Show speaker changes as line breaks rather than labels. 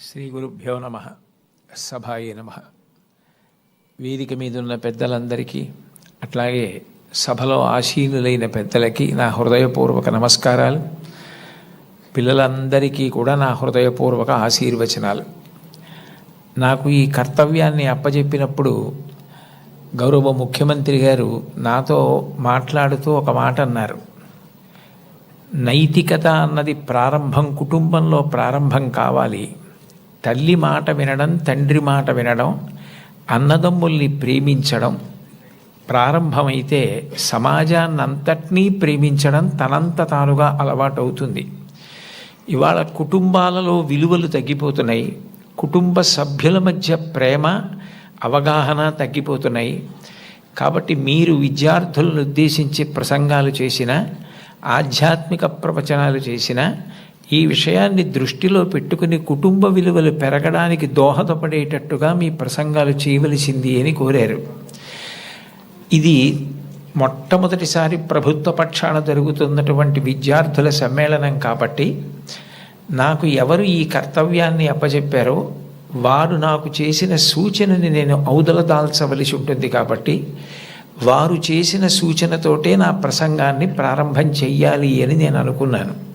శ్రీ గురుభ్యో నమ. సభాయే నమ. వేదిక మీద ఉన్న పెద్దలందరికీ అట్లాగే సభలో ఆశీనులైన పెద్దలకి నా హృదయపూర్వక నమస్కారాలు. పిల్లలందరికీ కూడా నా హృదయపూర్వక ఆశీర్వచనాలు. నాకు ఈ కర్తవ్యాన్ని అప్పజెప్పినప్పుడు గౌరవ ముఖ్యమంత్రి గారు నాతో మాట్లాడుతూ ఒక మాట అన్నారు. నైతికత అన్నది ప్రారంభం కుటుంబంలో ప్రారంభం కావాలి. తల్లి మాట వినడం తండ్రి మాట వినడం అన్నదమ్ముల్ని ప్రేమించడం ప్రారంభమైతే సమాజాన్నంతటినీ ప్రేమించడం తనంత తానుగా అలవాటవుతుంది. ఇవాళ కుటుంబాలలో విలువలు తగ్గిపోతున్నాయి. కుటుంబ సభ్యుల మధ్య ప్రేమ అవగాహన తగ్గిపోతున్నాయి. కాబట్టి మీరు విద్యార్థులను ఉద్దేశించి ప్రసంగాలు చేసిన ఆధ్యాత్మిక ప్రవచనాలు చేసిన ఈ విషయాన్ని దృష్టిలో పెట్టుకుని కుటుంబ విలువలు పెరగడానికి దోహదపడేటట్టుగా మీ ప్రసంగాలు చేయవలసింది అని కోరారు. ఇది మొట్టమొదటిసారి ప్రభుత్వ పక్షాన జరుగుతున్నటువంటి విద్యార్థుల సమ్మేళనం కాబట్టి నాకు ఎవరు ఈ కర్తవ్యాన్ని అప్పచెప్పారో వారు నాకు చేసిన సూచనని నేను ఔదలదాల్చవలసి ఉంటుంది కాబట్టి వారు చేసిన సూచనతోటే నా ప్రసంగాన్ని ప్రారంభం చెయ్యాలి అని నేను అనుకున్నాను.